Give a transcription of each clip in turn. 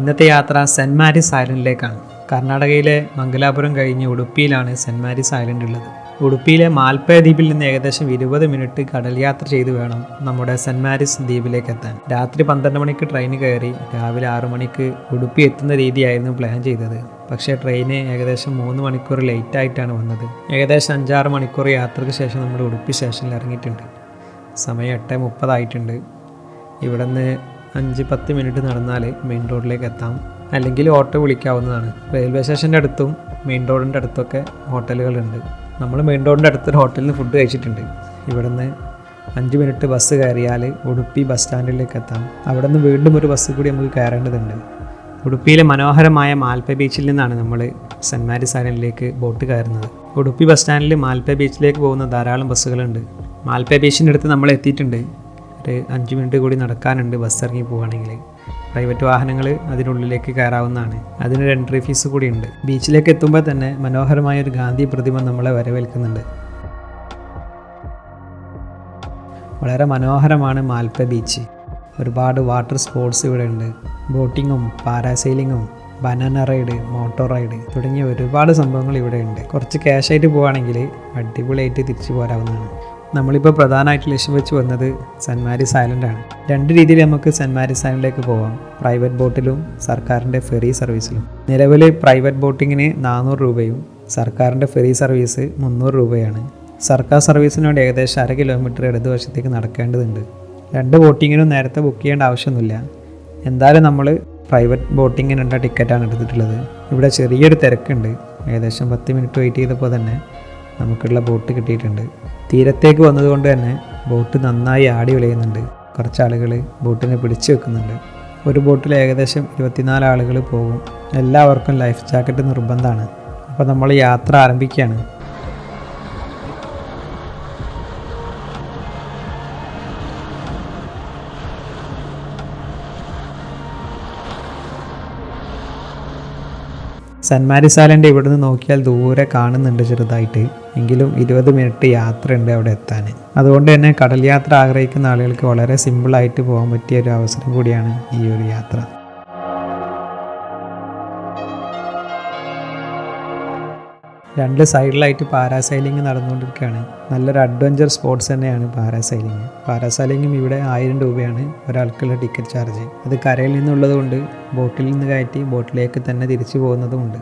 ഇന്നത്തെ യാത്ര saint Maris ഐലൻഡിലേക്കാണ്. കർണാടകയിലെ മംഗലാപുരം കഴിഞ്ഞ് ഉടുപ്പിയിലാണ് സെന്റ് മാരീസ് ഐലൻഡ് ഉള്ളത്. ഉടുപ്പിയിലെ മാൽപ്പയ ദ്വീപിൽ നിന്ന് ഏകദേശം ഇരുപത് മിനിറ്റ് കടൽ യാത്ര ചെയ്ത് വേണം നമ്മുടെ സെന്റ് മാരീസ് ദ്വീപിലേക്ക് എത്താൻ. രാത്രി പന്ത്രണ്ട് മണിക്ക് ട്രെയിൻ കയറി രാവിലെ ആറു മണിക്ക് ഉടുപ്പി എത്തുന്ന രീതിയായിരുന്നു പ്ലാൻ ചെയ്തത്. പക്ഷേ ട്രെയിന് ഏകദേശം മൂന്ന് മണിക്കൂർ ലേറ്റ് ആയിട്ടാണ് വന്നത്. ഏകദേശം അഞ്ചാറ് മണിക്കൂർ യാത്രയ്ക്ക് ശേഷം നമ്മൾ ഉടുപ്പി സ്റ്റേഷനിൽ ഇറങ്ങിയിട്ടുണ്ട്. സമയം എട്ട് മുപ്പതായിട്ടുണ്ട് ഇവിടെ നിന്ന് അഞ്ച് പത്ത് മിനിറ്റ് നടന്നാൽ മെയിൻ റോഡിലേക്ക് എത്താം. അല്ലെങ്കിൽ ഓട്ടോ വിളിക്കാവുന്നതാണ്. റെയിൽവേ സ്റ്റേഷന്റെ അടുത്തും മെയിൻ റോഡിന്റെ അടുത്തൊക്കെ ഹോട്ടലുകളുണ്ട്. നമ്മൾ മെയിൻ റോഡിന്റെ അടുത്തൊരു ഹോട്ടലിൽ നിന്ന് ഫുഡ് കഴിച്ചിട്ടുണ്ട്. ഇവിടെ നിന്ന് അഞ്ച് മിനിറ്റ് ബസ് കയറിയാൽ ഉടുപ്പി ബസ് സ്റ്റാൻഡിലേക്ക് എത്താം. അവിടെ നിന്ന് വീണ്ടും ഒരു ബസ് കൂടി നമുക്ക് കയറേണ്ടതുണ്ട്. ഉടുപ്പിയിലെ മനോഹരമായ മാൽപ്പ ബീച്ചിൽ നിന്നാണ് നമ്മൾ സെന്റ് മാരീസ് ഐലൻഡിലേക്ക് ബോട്ട് കയറുന്നത്. ഉടുപ്പി ബസ് സ്റ്റാൻഡിൽ മാൽപ്പ ബീച്ചിലേക്ക് പോകുന്ന ധാരാളം ബസ്സുകളുണ്ട്. മാൽപ്പ ബീച്ചിന്റെ അടുത്ത് നമ്മൾ എത്തിയിട്ടുണ്ട്. ഒരു അഞ്ച് മിനിറ്റ് കൂടി നടക്കാനുണ്ട് ബസ് ഇറങ്ങി പോവുകയാണെങ്കിൽ പ്രൈവറ്റ് വാഹനങ്ങൾ അതിനുള്ളിലേക്ക് കയറാവുന്നതാണ്. അതിനൊരു എൻട്രി ഫീസ് കൂടി ഉണ്ട്. ബീച്ചിലേക്ക് എത്തുമ്പോൾ തന്നെ മനോഹരമായ ഒരു ഗാന്ധി പ്രതിമ നമ്മളെ വരവേൽക്കുന്നുണ്ട്. വളരെ മനോഹരമാണ് മാൽപ്പ ബീച്ച്. ഒരുപാട് വാട്ടർ സ്പോർട്സ് ഇവിടെ ഉണ്ട്. ബോട്ടിങ്ങും പാരാസൈലിങ്ങും ബനാന റൈഡ് മോട്ടോർ റൈഡ് തുടങ്ങിയ ഒരുപാട് സംഭവങ്ങൾ ഇവിടെ ഉണ്ട്. കുറച്ച് ക്യാഷായിട്ട് പോവുകയാണെങ്കിൽ അടിപൊളിയായിട്ട് തിരിച്ചു പോരാവുന്നതാണ്. നമ്മളിപ്പോൾ പ്രധാനമായിട്ട് ലക്ഷ്യം വെച്ച് വന്നത് സെന്റ് മാരീസ് ഐലൻഡാണ് രണ്ട് രീതിയിൽ നമുക്ക് സെന്റ് മാരീസ് ഐലൻഡിലേക്ക് പോകാം പ്രൈവറ്റ് ബോട്ടിലും സർക്കാരിന്റെ ഫെറി സർവീസിലും. നിലവിൽ പ്രൈവറ്റ് ബോട്ടിങ്ങിന് നാനൂറ് രൂപയും സർക്കാരിന്റെ ഫെറി സർവീസ് മുന്നൂറ് രൂപയാണ്. സർക്കാർ സർവീസിനോട് ഏകദേശം അര കിലോമീറ്റർ ഇടതുവശത്തേക്ക് നടക്കേണ്ടതുണ്ട്. രണ്ട് ബോട്ടിങ്ങിനും നേരത്തെ ബുക്ക് ചെയ്യേണ്ട ആവശ്യമൊന്നുമില്ല. എന്തായാലും നമ്മൾ പ്രൈവറ്റ് ബോട്ടിങ്ങിനുള്ള ടിക്കറ്റാണ് എടുത്തിട്ടുള്ളത്. ഇവിടെ ചെറിയൊരു തിരക്കുണ്ട്. ഏകദേശം പത്ത് മിനിറ്റ് വെയിറ്റ് ചെയ്തപ്പോൾ തന്നെ നമുക്കുള്ള ബോട്ട് കിട്ടിയിട്ടുണ്ട്. തീരത്തേക്ക് വന്നതുകൊണ്ട് തന്നെ ബോട്ട് നന്നായി ആടി വിളയുന്നുണ്ട്. കുറച്ച് ആളുകൾ ബോട്ടിനെ പിടിച്ചു വെക്കുന്നുണ്ട്. ഒരു ബോട്ടിൽ ഏകദേശം ഇരുപത്തിനാല് ആളുകൾ പോകും. എല്ലാവർക്കും ലൈഫ് ജാക്കറ്റ് നിർബന്ധമാണ്. അപ്പോൾ നമ്മൾ യാത്ര ആരംഭിക്കുകയാണ്. സെന്റ് മാരീസ് ഐലൻഡ് ഇവിടുന്ന് നോക്കിയാൽ ദൂരെ കാണുന്നുണ്ട് ചെറുതായിട്ട്. എങ്കിലും ഇരുപത് മിനിറ്റ് യാത്രയുണ്ട് അവിടെ എത്താൻ. അതുകൊണ്ട് തന്നെ കടൽ യാത്ര ആഗ്രഹിക്കുന്ന ആളുകൾക്ക് വളരെ സിമ്പിളായിട്ട് പോകാൻ പറ്റിയ ഒരു അവസരം കൂടിയാണ് ഈ ഒരു യാത്ര. രണ്ട് സൈഡിലായിട്ട് പാരാസൈലിംഗ് നടന്നുകൊണ്ടിരിക്കുകയാണ്. നല്ലൊരു അഡ്വഞ്ചർ സ്പോർട്സ് തന്നെയാണ് പാരാസൈലിംഗ്. പാരാസൈലിംഗും ഇവിടെ ആയിരം രൂപയാണ് ഒരാൾക്കുള്ള ടിക്കറ്റ് ചാർജ്. അത് കരയിൽ നിന്നുള്ളത് കൊണ്ട് ബോട്ടിൽ നിന്ന് കയറ്റി ബോട്ടിലേക്ക് തന്നെ തിരിച്ചു പോകുന്നതുമുണ്ട്.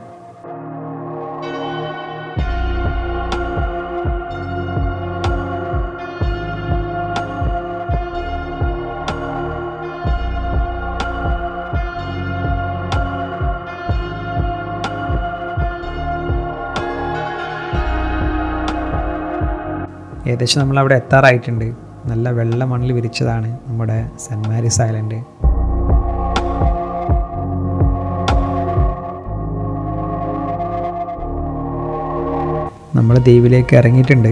ഏകദേശം നമ്മൾ അവിടെ എത്താറായിട്ടുണ്ട്. നല്ല വെള്ള മണ്ണിൽ വിരിച്ചതാണ് നമ്മുടെ സെന്റ് മാരീസ് ഐലൻഡ്. നമ്മൾ ദ്വീപിലേക്ക് ഇറങ്ങിയിട്ടുണ്ട്.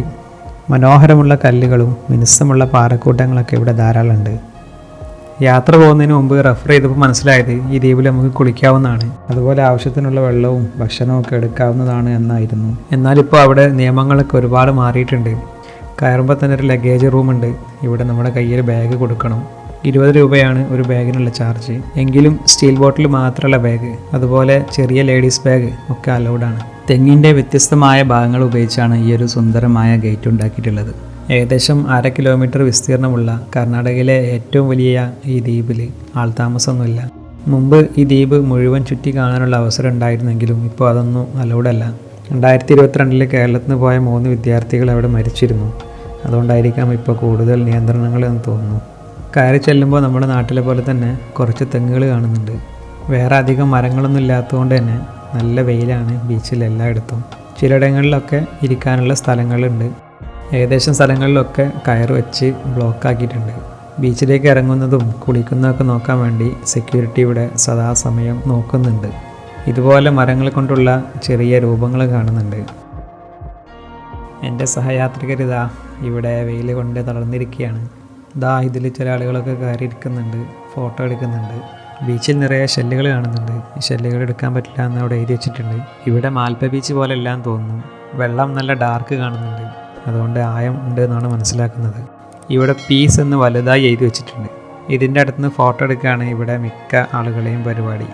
മനോഹരമുള്ള കല്ലുകളും മിനുസമുള്ള പാറക്കൂട്ടങ്ങളൊക്കെ ഇവിടെ ധാരാളമുണ്ട്. യാത്ര പോകുന്നതിന് മുമ്പ് റെഫർ ചെയ്തപ്പോൾ മനസ്സിലായത് ഈ ദ്വീപിൽ നമുക്ക് കുളിക്കാവുന്നതാണ്. അതുപോലെ ആവശ്യത്തിനുള്ള വെള്ളവും ഭക്ഷണവും ഒക്കെ എടുക്കാവുന്നതാണ് എന്നായിരുന്നു. എന്നാലിപ്പോൾ അവിടെ നിയമങ്ങളൊക്കെ ഒരുപാട് മാറിയിട്ടുണ്ട്. കയറുമ്പോൾ തന്നെ ഒരു ലഗേജ് റൂമുണ്ട് ഇവിടെ നമ്മുടെ കയ്യിൽ ബാഗ് കൊടുക്കണം. ഇരുപത് രൂപയാണ് ഒരു ബാഗിനുള്ള ചാർജ് എങ്കിലും സ്റ്റീൽ ബോട്ടിൽ മാത്രമുള്ള ബാഗ് അതുപോലെ ചെറിയ ലേഡീസ് ബാഗ് ഒക്കെ അലൗഡാണ് തെങ്ങിന്റെ വ്യത്യസ്തമായ ഭാഗങ്ങൾ ഉപയോഗിച്ചാണ് ഈ ഒരു സുന്ദരമായ ഗേറ്റ് ഉണ്ടാക്കിയിട്ടുള്ളത്. ഏകദേശം അര കിലോമീറ്റർ വിസ്തീർണമുള്ള കർണാടകയിലെ ഏറ്റവും വലിയ ഈ ദ്വീപിൽ ആൾ ആൾതാമസമൊന്നുമില്ല. മുമ്പ് ഈ ദ്വീപ് മുഴുവൻ ചുറ്റി കാണാനുള്ള അവസരം ഉണ്ടായിരുന്നെങ്കിലും ഇപ്പോൾ അതൊന്നും അലൗഡല്ല രണ്ടായിരത്തി ഇരുപത്തിരണ്ടിൽ കേരളത്തിൽ നിന്ന് പോയ മൂന്ന് വിദ്യാർത്ഥികൾ അവിടെ മരിച്ചിരുന്നു. അതുകൊണ്ടായിരിക്കാം ഇപ്പോൾ കൂടുതൽ നിയന്ത്രണങ്ങൾ എന്ന് തോന്നുന്നു. കയറി ചെല്ലുമ്പോൾ നമ്മുടെ നാട്ടിലെ പോലെ തന്നെ കുറച്ച് തെങ്ങുകൾ കാണുന്നുണ്ട്. വേറെ അധികം മരങ്ങളൊന്നും ഇല്ലാത്തതുകൊണ്ട് തന്നെ നല്ല വെയിലാണ് ബീച്ചിൽ എല്ലായിടത്തും. ചിലയിടങ്ങളിലൊക്കെ ഇരിക്കാനുള്ള സ്ഥലങ്ങളുണ്ട്. ഏകദേശം സ്ഥലങ്ങളിലൊക്കെ കയർ വെച്ച് ബ്ലോക്ക് ആക്കിയിട്ടുണ്ട് ബീച്ചിലേക്ക് ഇറങ്ങുന്നതും കുളിക്കുന്നതൊക്കെ നോക്കാൻ വേണ്ടി സെക്യൂരിറ്റി ഇവിടെ സദാസമയം നോക്കുന്നുണ്ട്. ഇതുപോലെ മരങ്ങൾ കൊണ്ടുള്ള ചെറിയ രൂപങ്ങൾ കാണുന്നുണ്ട്. എന്റെ സഹയാത്രികരിതാ ഇവിടെ വെയിൽ കൊണ്ട് തളർന്നിരിക്കുകയാണ്. ദാ ഇതിൽ ചില ആളുകളൊക്കെ കയറിയിരിക്കുന്നുണ്ട് ഫോട്ടോ എടുക്കുന്നുണ്ട്. ബീച്ചിൽ നിറയെ ഷെല്ലുകൾ കാണുന്നുണ്ട്. ഷെല്ലുകൾ എടുക്കാൻ പറ്റില്ല എന്ന് അവിടെ എഴുതി വെച്ചിട്ടുണ്ട്. ഇവിടെ മാൽപ്പ ബീച്ച് പോലെ എല്ലാം തോന്നുന്നു വെള്ളം നല്ല ഡാർക്ക് കാണുന്നുണ്ട്. അതുകൊണ്ട് ആയം ഉണ്ട് എന്നാണ് മനസ്സിലാക്കുന്നത്. ഇവിടെ പീസ് എന്ന് വലുതായി എഴുതി വെച്ചിട്ടുണ്ട്. ഇതിന്റെ അടുത്ത് നിന്ന് ഫോട്ടോ എടുക്കുകയാണ് ഇവിടെ മിക്ക ആളുകളെയും പരിപാടി.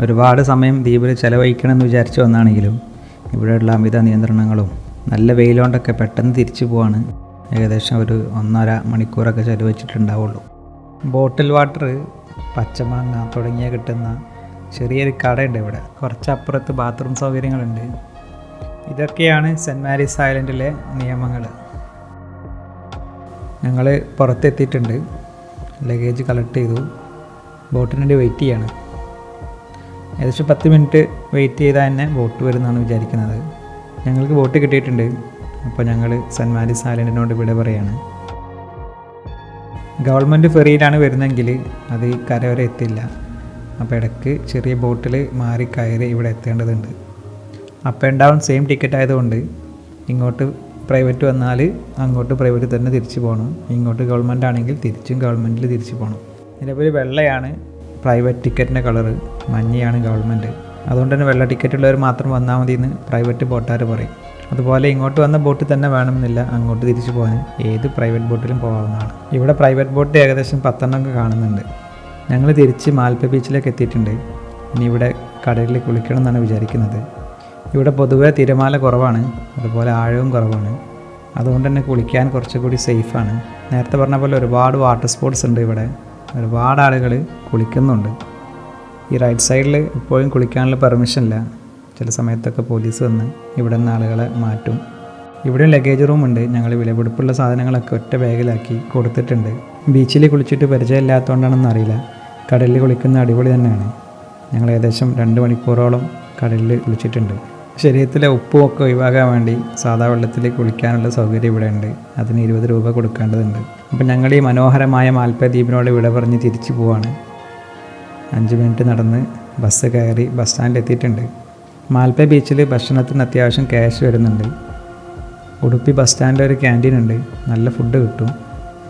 ഒരുപാട് സമയം ദ്വീപിൽ ചെലവഴിക്കണമെന്ന് വിചാരിച്ചു വന്നാണെങ്കിലും ഇവിടെയുള്ള അമിത നിയന്ത്രണങ്ങളും നല്ല വെയിലുകൊണ്ടൊക്കെ പെട്ടെന്ന് തിരിച്ചു പോവാണ്. ഏകദേശം ഒരു ഒന്നര മണിക്കൂറൊക്കെ ചെലവഴിച്ചിട്ടുണ്ടാവുള്ളൂ. ബോട്ടിൽ വാട്ടർ പച്ചമാങ്ങ തുടങ്ങിയ കിട്ടുന്ന ചെറിയൊരു കടയുണ്ട് ഇവിടെ. കുറച്ചപ്പുറത്ത് ബാത്റൂം സൗകര്യങ്ങളുണ്ട്. ഇതൊക്കെയാണ് സെന്റ് മാരീസ് ഐലൻഡിലെ നിയമങ്ങൾ. ഞങ്ങൾ പുറത്തെത്തിയിട്ടുണ്ട്. ലഗേജ് കളക്ട് ചെയ്തു. ബോട്ടിന് വേണ്ടി വെയിറ്റ് ചെയ്യാണ്. ഏകദേശം പത്ത് മിനിറ്റ് വെയിറ്റ് ചെയ്താൽ തന്നെ ബോട്ട് വരുമെന്നാണ് വിചാരിക്കുന്നത്. ഞങ്ങൾക്ക് ബോട്ട് കിട്ടിയിട്ടുണ്ട്. അപ്പോൾ ഞങ്ങൾ സെന്റ് മാരീസ് ഐലൻഡിനോട് വിട പറയാണ്. ഗവൺമെന്റ് ഫെറിയിലാണ് വരുന്നതെങ്കിൽ അത് ഈ കര വരെ എത്തില്ല. അപ്പോൾ ഇടയ്ക്ക് ചെറിയ ബോട്ടിൽ മാറി കയറി ഇവിടെ എത്തേണ്ടതുണ്ട്. Up and down same ticket ആയതുകൊണ്ട് ഇങ്ങോട്ട് പ്രൈവറ്റ് വന്നാൽ അങ്ങോട്ട് പ്രൈവറ്റ് തന്നെ തിരിച്ചു പോകണം ഇങ്ങോട്ട് ഗവൺമെന്റ് ആണെങ്കിൽ തിരിച്ചും ഗവൺമെന്റിൽ തിരിച്ചു പോകണം നിലവിൽ വെള്ളയാണ് പ്രൈവറ്റ് ടിക്കറ്റിന്റെ കളറ് മഞ്ഞയാണ് ഗവൺമെന്റ് അതുകൊണ്ട് തന്നെ വെള്ള ടിക്കറ്റ് ഉള്ളവർ മാത്രം വന്നാൽ മതി എന്ന് പ്രൈവറ്റ് ബോട്ടുകാർ പറയും. അതുപോലെ ഇങ്ങോട്ട് വന്ന ബോട്ട് തന്നെ വേണമെന്നില്ല അങ്ങോട്ട് തിരിച്ചു പോകാൻ. ഏത് പ്രൈവറ്റ് ബോട്ടിലും പോകാവുന്നതാണ്. ഇവിടെ പ്രൈവറ്റ് ബോട്ട് ഏകദേശം പത്തെണ്ണമൊക്കെ കാണുന്നുണ്ട്. ഞങ്ങൾ തിരിച്ച് മാൽപ്പ ബീച്ചിലേക്ക് എത്തിയിട്ടുണ്ട്. ഇനി ഇവിടെ കടലിൽ കുളിക്കണം എന്നാണ് വിചാരിക്കുന്നത്. ഇവിടെ പൊതുവെ തിരമാല കുറവാണ്. അതുപോലെ ആഴവും കുറവാണ്. അതുകൊണ്ട് തന്നെ കുളിക്കാൻ കുറച്ചുകൂടി സേഫാണ് നേരത്തെ പറഞ്ഞ പോലെ ഒരുപാട് വാട്ടർ സ്പോർട്സ് ഉണ്ട് ഇവിടെ. ഒരുപാട് ആളുകൾ കുളിക്കുന്നുണ്ട്. ഈ റൈറ്റ് സൈഡിൽ ഇപ്പോഴും കുളിക്കാനുള്ള പെർമിഷൻ ഇല്ല. ചില സമയത്തൊക്കെ പോലീസ് വന്ന് ഇവിടെ നിന്ന് ആളുകളെ മാറ്റും. ഇവിടെ ലഗേജ് റൂം ഉണ്ട്. ഞങ്ങൾ വിലപിടിപ്പുള്ള സാധനങ്ങളൊക്കെ ഒറ്റ ബാഗിലാക്കി കൊടുത്തിട്ടുണ്ട്. ബീച്ചിൽ കുളിച്ചിട്ട് പരിചയമില്ലാത്തതുകൊണ്ടാണെന്ന് അറിയില്ല. കടലിൽ കുളിക്കുന്ന അടിപൊളി തന്നെയാണ്. ഞങ്ങൾ ഏകദേശം രണ്ട് മണിക്കൂറോളം കടലിൽ കുളിച്ചിട്ടുണ്ട്. ശരീരത്തിലെ ഉപ്പും ഒക്കെ ഒഴിവാക്കാൻ വേണ്ടി സാധാ വെള്ളത്തിൽ കുളിക്കാനുള്ള സൗകര്യം ഇവിടെ ഉണ്ട് അതിന് ഇരുപത് രൂപ കൊടുക്കേണ്ടതുണ്ട്. അപ്പം ഞങ്ങൾ ഈ മനോഹരമായ മാൽപ്പ ദ്വീപിനോട് വിട പറഞ്ഞ് തിരിച്ചു പോവാണ്. അഞ്ച് മിനിറ്റ് നടന്ന് ബസ് കയറി ബസ് സ്റ്റാൻഡിൽ എത്തിയിട്ടുണ്ട്. മാൽപ്പ ബീച്ചിൽ ഭക്ഷണത്തിന് അത്യാവശ്യം ക്യാഷ് വരുന്നുണ്ട്. ഉടുപ്പി ബസ് സ്റ്റാൻഡിൽ ഒരു ക്യാന്റീൻ ഉണ്ട്. നല്ല ഫുഡ് കിട്ടും.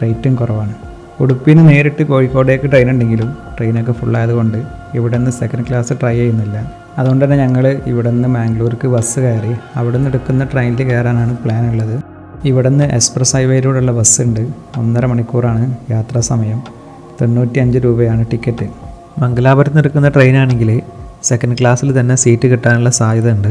റേറ്റും കുറവാണ്. ഉടുപ്പിയിൽ നിന്ന് നേരിട്ട് കോഴിക്കോടേക്ക് ട്രെയിൻ ഉണ്ടെങ്കിലും ട്രെയിനൊക്കെ ഫുള്ളായതുകൊണ്ട് ഇവിടെ നിന്ന് സെക്കൻഡ് ക്ലാസ് ട്രൈ ചെയ്യുന്നില്ല. അതുകൊണ്ട് തന്നെ ഞങ്ങൾ ഇവിടെ നിന്ന് മാംഗ്ലൂർക്ക് ബസ് കയറി അവിടെ നിന്ന് എടുക്കുന്ന ട്രെയിനിൽ കയറാനാണ് പ്ലാൻ ഉള്ളത്. ഇവിടെ നിന്ന് എക്സ്പ്രസ് ഹൈവേയിലൂടെയുള്ള ബസ് ഉണ്ട്. ഒന്നര മണിക്കൂറാണ് യാത്രാ സമയം. തൊണ്ണൂറ്റി അഞ്ച് രൂപയാണ് ടിക്കറ്റ്. മംഗലാപുരത്ത് നിന്ന് എടുക്കുന്ന ട്രെയിനാണെങ്കിൽ സെക്കൻഡ് ക്ലാസ്സിൽ തന്നെ സീറ്റ് കിട്ടാനുള്ള സാധ്യത ഉണ്ട്